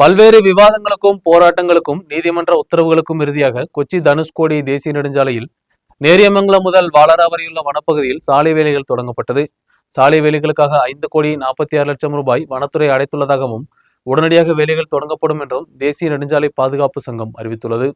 பல்வேறு விவாதங்களுக்கும் போராட்டங்களுக்கும் நீதிமன்ற உத்தரவுகளுக்கும் இறுதியாக கொச்சி தனுஷ்கோடி தேசிய நெடுஞ்சாலையில் நேரியமங்கலம் முதல் வாளரா வரையுள்ள வனப்பகுதியில் சாலை வேலைகள் தொடங்கப்பட்டது. சாலை வேலைகளுக்காக ஐந்து கோடி நாற்பத்தி ஆறு லட்சம் ரூபாய் வனத்துறை அடைத்துள்ளதாகவும் உடனடியாக வேலைகள் தொடங்கப்படும் என்றும் தேசிய நெடுஞ்சாலை பாதுகாப்பு சங்கம் அறிவித்துள்ளது.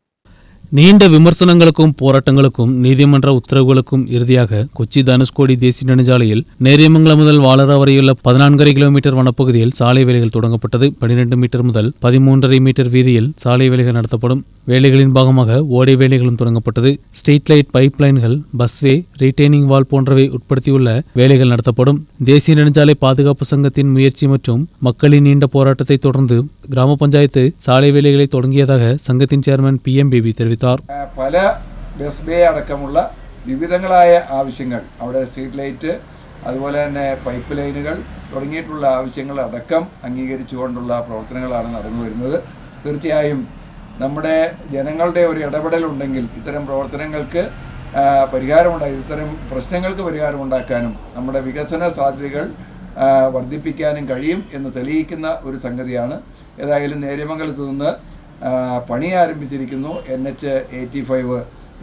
நீண்ட விமர்சனங்களுக்கும் போராட்டங்களுக்கும் நீதிமன்ற உத்தரவுகளுக்கும் இறுதியாக கொச்சி தனுஷ்கோடி தேசிய நெடுஞ்சாலையில் நேரியமங்கலம் முதல் வாளரா வரையுள்ள பதினான்கரை கிலோமீட்டர் வனப்பகுதியில் சாலை வேலைகள் தொடங்கப்பட்டது. பனிரெண்டு மீட்டர் முதல் பதிமூன்றரை மீட்டர் வீதியில் சாலை வேலைகள் நடத்தப்படும். வேலைகளின் பாகமாக ஓடை வேலைகளும் தொடங்கப்பட்டது ஸ்ட்ரீட் லைட் பைப் லைன்கள் பஸ்வே ரீட்டைனிங் வால் போன்றவை உட்படுத்தியுள்ள வேலைகள் நடத்தப்படும் தேசிய நெடுஞ்சாலை பாதுகாப்பு சங்கத்தின் முயற்சி மற்றும் மக்களின் நீண்ட போராட்டத்தை தொடர்ந்து கிராம பஞ்சாயத்து சாலை வேலைகளை தொடங்கியதாக சங்கத்தின் சேர்மன் പി എം ബേബി தெரிவித்தார் ആ, പല ബസ് ബേ അടക്കമുള്ള വിവിധങ്ങളായ ആവശ്യങ്ങൾ അവിടെ സ്ട്രീറ്റ് ലൈറ്റ് അതുപോലെ തന്നെ പൈപ്പ് ലൈനുകൾ തുടങ്ങിയിട്ടുള്ള ആവശ്യങ്ങൾ അടക്കം അംഗീകരിച്ചുകൊണ്ടുള്ള പ്രവർത്തനങ്ങളാണ് നടന്നു വരുന്നത് തീർച്ചയായും നമ്മുടെ ജനങ്ങളുടെ ഒരു ഇടപെടലുണ്ടെങ്കിൽ ഇത്തരം പ്രവർത്തനങ്ങൾക്ക് പരിഹാരമുണ്ടായി ഇത്തരം പ്രശ്നങ്ങൾക്ക് പരിഹാരമുണ്ടാക്കാനും നമ്മുടെ വികസന സാധ്യതകൾ വർദ്ധിപ്പിക്കാനും കഴിയും എന്ന് തെളിയിക്കുന്ന ഒരു സംഗതിയാണ്. ഏതായാലും നേര്യമംഗലത്ത് നിന്ന് പണി ആരംഭിച്ചിരിക്കുന്നു. എൻ എച്ച് എയ്റ്റി ഫൈവ്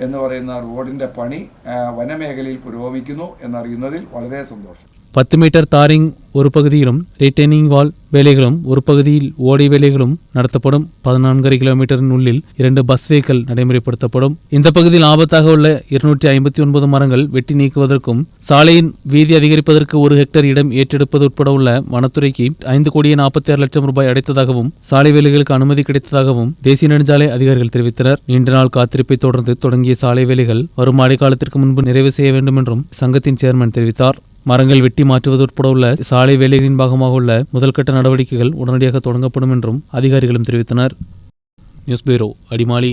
എന്ന് പറയുന്ന റോഡിന്റെ പണി വനമേഖലയിൽ പുരോഗമിക്കുന്നു എന്നറിയുന്നതിൽ വളരെ സന്തോഷം. பத்து மீட்டர் தாரிங் ஒரு பகுதியிலும் ரீட்டைனிங் வால் வேலைகளும் ஒரு பகுதியில் ஓடை வேலைகளும் நடத்தப்படும். பதினான்கரை கிலோமீட்டரின் உள்ளில் இரண்டு பஸ் வேக்கள் நடைமுறைப்படுத்தப்படும். இந்த பகுதியில் ஆபத்தாக உள்ள இருநூற்றி ஐம்பத்தி ஒன்பது மரங்கள் வெட்டி நீக்குவதற்கும் சாலையின் வீதி அதிகரிப்பதற்கு ஒரு ஹெக்டேர் இடம் ஏற்றெடுப்பது உட்பட உள்ள வனத்துறைக்கு ஐந்து கோடியே நாற்பத்தி ஆறு லட்சம் ரூபாய் அடைத்ததாகவும் சாலை வேலைகளுக்கு அனுமதி கிடைத்ததாகவும் தேசிய நெடுஞ்சாலை அதிகாரிகள் தெரிவித்தனர். நீண்ட நாள் காத்திருப்பை தொடர்ந்து தொடங்கிய சாலை வேலைகள் வரும் மழைக்காலத்திற்கு முன்பு நிறைவு செய்ய வேண்டும் என்றும் சங்கத்தின் சேர்மன் தெரிவித்தார். மரங்கள் வெட்டி மாற்றுவது உட்பட உள்ள சாலை வேலைகளின் பாகமாக உள்ள முதல்கட்ட நடவடிக்கைகள் உடனடியாக தொடங்கப்படும் என்றும் அதிகாரிகளும் தெரிவித்தனர். News bureau Adimali.